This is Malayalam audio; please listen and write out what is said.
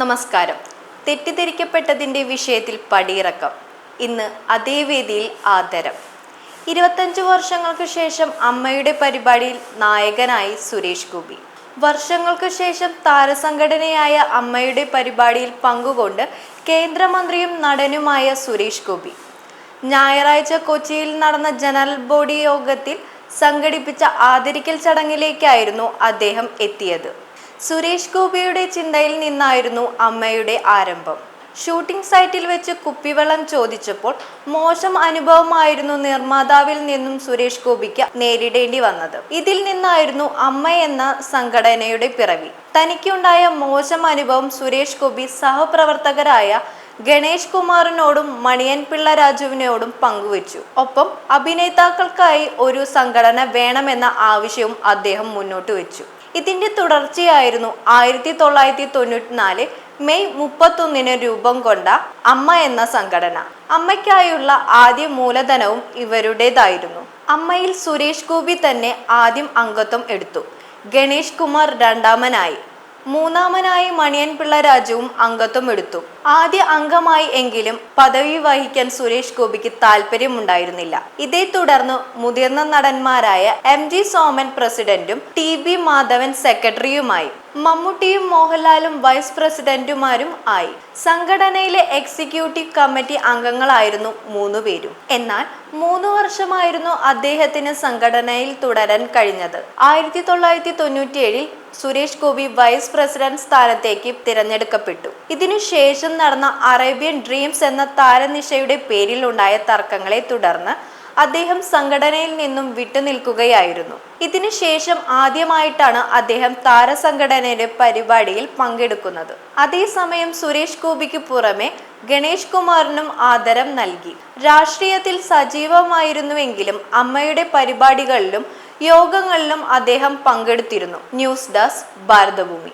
നമസ്കാരം. തെറ്റിദ്ധരിക്കപ്പെട്ടതിന്റെ വിഷയത്തിൽ പടിയിറക്കം. ഇന്ന് അതേ വേദിയിൽ ആദരം. ഇരുപത്തഞ്ച് വർഷങ്ങൾക്ക് ശേഷം അമ്മയുടെ പരിപാടിയിൽ നായകനായി സുരേഷ് ഗോപി. വർഷങ്ങൾക്ക് ശേഷം താരസംഘടനയായ അമ്മയുടെ പരിപാടിയിൽ പങ്കുകൊണ്ട് കേന്ദ്രമന്ത്രിയും നടനുമായ സുരേഷ് ഗോപി. ഞായറാഴ്ച കൊച്ചിയിൽ നടന്ന ജനറൽ ബോഡി യോഗത്തിൽ സംഘടിപ്പിച്ച ആദരിക്കൽ ചടങ്ങിലേക്കായിരുന്നു അദ്ദേഹം എത്തിയത്. സുരേഷ് ഗോപിയുടെ ചിന്തയിൽ നിന്നായിരുന്നു അമ്മയുടെ ആരംഭം. ഷൂട്ടിംഗ് സൈറ്റിൽ വെച്ച് കുപ്പിവെള്ളം ചോദിച്ചപ്പോൾ മോശം അനുഭവമായിരുന്നു നിർമ്മാതാവിൽ നിന്നും സുരേഷ് ഗോപിക്ക് നേരിടേണ്ടി വന്നത്. ഇതിൽ നിന്നായിരുന്നു അമ്മ എന്ന സംഘടനയുടെ പിറവി. തനിക്കുണ്ടായ മോശം അനുഭവം സുരേഷ് ഗോപി സഹപ്രവർത്തകരായ ഗണേഷ് കുമാറിനോടും മണിയൻ പിള്ള രാജുവിനോടും പങ്കുവച്ചു. ഒപ്പം അഭിനേതാക്കൾക്കായി ഒരു സംഘടന വേണമെന്ന ആവശ്യവും അദ്ദേഹം മുന്നോട്ട് വെച്ചു. ഇതിന്റെ തുടർച്ചയായിരുന്നു ആയിരത്തി തൊള്ളായിരത്തി തൊണ്ണൂറ്റിനാല് മെയ് മുപ്പത്തൊന്നിന് രൂപം കൊണ്ട അമ്മ എന്ന സംഘടന. അമ്മയ്ക്കായുള്ള ആദ്യ മൂലധനവും ഇവരുടേതായിരുന്നു. അമ്മയിൽ സുരേഷ് ഗോപി തന്നെ ആദ്യം അംഗത്വം എടുത്തു. ഗണേഷ് കുമാർ രണ്ടാമനായി. മൂന്നാമനായി മണിയൻ പിള്ള രാജുവും അംഗത്വം എടുത്തു. ആദ്യ അംഗമായി എങ്കിലും പദവി വഹിക്കാൻ സുരേഷ് ഗോപിക്ക് താല്പര്യമുണ്ടായിരുന്നില്ല ഇതേ തുടർന്ന് മുതിർന്ന നടന്മാരായ എം ജി സോമൻ പ്രസിഡന്റും ടി ബി മാധവൻ സെക്രട്ടറിയുമായി മമ്മൂട്ടിയും മോഹൻലാലും വൈസ് പ്രസിഡന്റുമാരും ആയി. സംഘടനയിലെ എക്സിക്യൂട്ടീവ് കമ്മിറ്റി അംഗങ്ങളായിരുന്നു മൂന്നു പേരും. എന്നാൽ മൂന്ന് വർഷമായിരുന്നു അദ്ദേഹത്തിന് സംഘടനയിൽ തുടരാൻ കഴിഞ്ഞത്. ആയിരത്തി തൊള്ളായിരത്തി തൊണ്ണൂറ്റിയേഴിൽ സുരേഷ് ഗോപി വൈസ് പ്രസിഡന്റ് സ്ഥാനത്തേക്ക് തിരഞ്ഞെടുക്കപ്പെട്ടു. ഇതിനുശേഷം നടന്ന അറേബ്യൻ ഡ്രീംസ് എന്ന താരനിശയുടെ പേരിലുണ്ടായ തർക്കങ്ങളെ തുടർന്ന് അദ്ദേഹം സംഘടനയിൽ നിന്നും വിട്ടുനിൽക്കുകയായിരുന്നു. ഇതിനുശേഷം ആദ്യമായിട്ടാണ് അദ്ദേഹം താരസംഘടനയുടെ പരിപാടിയിൽ പങ്കെടുക്കുന്നത്. അതേസമയം സുരേഷ് ഗോപിക്ക് പുറമെ ഗണേഷ് കുമാറിനും ആദരം നൽകി. രാഷ്ട്രീയത്തിൽ സജീവമായിരുന്നുവെങ്കിലും അമ്മയുടെ പരിപാടികളിലും യോഗങ്ങളിലും അദ്ദേഹം പങ്കെടുത്തിരുന്നു. News desk Bharathabhoomi.